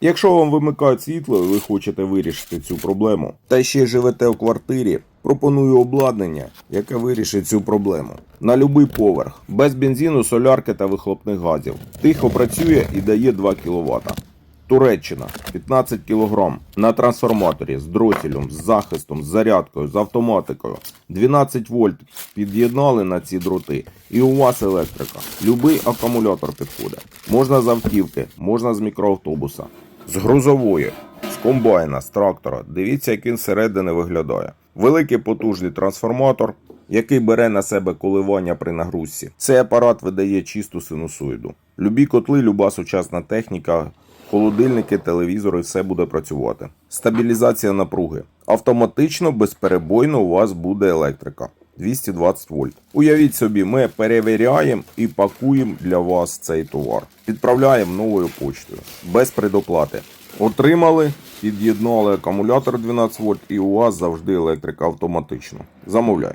Якщо вам вимикають світло і ви хочете вирішити цю проблему, та ще живете в квартирі, пропоную обладнання, яке вирішить цю проблему. На любий поверх, без бензину, солярки та вихлопних газів. Тихо працює і дає 2 кВт. Туреччина 15 кг на трансформаторі з дротілем, з захистом, з зарядкою, з автоматикою. 12 вольт під'єднали на ці дроти, і у вас електрика. Любий акумулятор підходить. Можна з автівки, можна з мікроавтобуса, з грузової, з комбайна, з трактора. Дивіться, як він зсередини виглядає. Великий потужний трансформатор, який бере на себе коливання при нагрузці. Цей апарат видає чисту синусоїду. Любі котли, люба сучасна техніка, холодильники, телевізори, все буде працювати. Стабілізація напруги. Автоматично, безперебойно у вас буде електрика. 220 вольт. Уявіть собі, ми перевіряємо і пакуємо для вас цей товар. Відправляємо новою почтою без предоплати. Отримали, під'єднали акумулятор 12 вольт і у вас завжди електрика автоматично. Замовляй.